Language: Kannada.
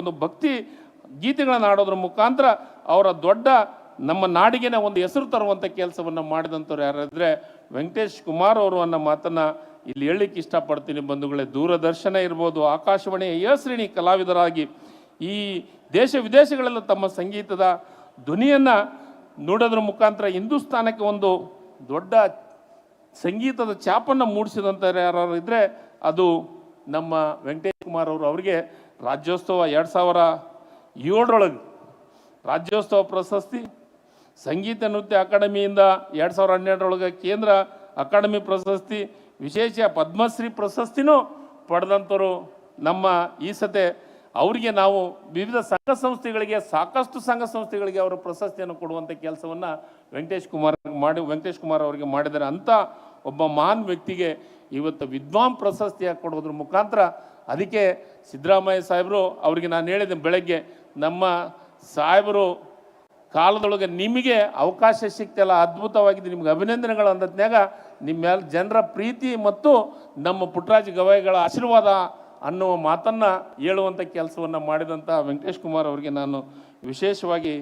ಒಂದು ಭಕ್ತಿ ಗೀತೆಗಳನ್ನು ಹಾಡೋದ್ರ ಮುಖಾಂತರ ಅವರ ದೊಡ್ಡ ನಮ್ಮ ನಾಡಿಗೆನೆ ಒಂದು ಹೆಸರು ತರುವಂಥ ಕೆಲಸವನ್ನು ಮಾಡಿದಂಥವ್ರು ಯಾರಾದರೆ ವೆಂಕಟೇಶ್ ಕುಮಾರ್ ಅವರು ಅನ್ನೋ ಮಾತನ್ನು ಇಲ್ಲಿ ಹೇಳಲಿಕ್ಕೆ ಇಷ್ಟಪಡ್ತೀನಿ ಬಂಧುಗಳೇ. ದೂರದರ್ಶನ ಇರ್ಬೋದು, ಆಕಾಶವಾಣಿ ಶ್ರೇಣಿ ಕಲಾವಿದರಾಗಿ ಈ ದೇಶ ವಿದೇಶಗಳೆಲ್ಲ ತಮ್ಮ ಸಂಗೀತದ ಧ್ವನಿಯನ್ನು ನೋಡೋದ್ರ ಮುಖಾಂತರ ಹಿಂದೂಸ್ತಾನಕ್ಕೆ ಒಂದು ದೊಡ್ಡ ಸಂಗೀತದ ಚಾಪನ್ನು ಮೂಡಿಸಿದಂಥ ಯಾರು ಇದ್ದರೆ ಅದು ನಮ್ಮ ವೆಂಕಟೇಶ್ ಕುಮಾರ್ ಅವರು. ಅವರಿಗೆ ರಾಜ್ಯೋತ್ಸವ ಎರಡು ಸಾವಿರ ಏಳರೊಳಗೆ ರಾಜ್ಯೋತ್ಸವ ಪ್ರಶಸ್ತಿ, ಸಂಗೀತ ನೃತ್ಯ ಅಕಾಡೆಮಿಯಿಂದ ಎರಡು ಸಾವಿರ ಹನ್ನೆರಡರೊಳಗೆ ಕೇಂದ್ರ ಅಕಾಡೆಮಿ ಪ್ರಶಸ್ತಿ, ವಿಶೇಷ ಪದ್ಮಶ್ರೀ ಪ್ರಶಸ್ತಿನೂ ಪಡೆದಂಥವರು ನಮ್ಮ ಈ ಸತೆ ಅವರಿಗೆ ನಾವು ವಿವಿಧ ಸಂಘ ಸಂಸ್ಥೆಗಳಿಗೆ, ಸಾಕಷ್ಟು ಸಂಘ ಸಂಸ್ಥೆಗಳಿಗೆ ಅವರು ಪ್ರಶಸ್ತಿಯನ್ನು ಕೊಡುವಂಥ ಕೆಲಸವನ್ನು ವೆಂಕಟೇಶ್ ಕುಮಾರ್ ಮಾಡಿ, ವೆಂಕಟೇಶ್ ಕುಮಾರ್ ಅವರಿಗೆ ಮಾಡಿದರೆ ಅಂಥ ಒಬ್ಬ ಮಹಾನ್ ವ್ಯಕ್ತಿಗೆ ಇವತ್ತು ವಿದ್ವಾನ್ ಪ್ರಶಸ್ತಿಯಾಗಿ ಕೊಡುವುದ್ರ ಮುಖಾಂತರ ಅದಕ್ಕೆ ಸಿದ್ದರಾಮಯ್ಯ ಸಾಹೇಬರು ಅವರಿಗೆ ನಾನು ಹೇಳಿದೆ ಬೆಳಗ್ಗೆ ನಮ್ಮ ಸಾಹೇಬರು ಕಾಲದೊಳಗೆ ನಿಮಗೆ ಅವಕಾಶ ಸಿಕ್ತಲ್ಲ ಅದ್ಭುತವಾಗಿದೆ, ನಿಮ್ಗೆ ಅಭಿನಂದನೆಗಳು ಅಂದತ್ನ್ಯಾಗ ನಿಮ್ಮ ಮೇಲೆ ಜನರ ಪ್ರೀತಿ ಮತ್ತು ನಮ್ಮ ಪುಟ್ಟರಾಜ ಗವಾಯಿಗಳ ಆಶೀರ್ವಾದ ಅನ್ನುವ ಮಾತನ್ನು ಹೇಳುವಂಥ ಕೆಲಸವನ್ನು ಮಾಡಿದಂಥ ವೆಂಕಟೇಶ್ ಕುಮಾರ್ ಅವರಿಗೆ ನಾನು ವಿಶೇಷವಾಗಿ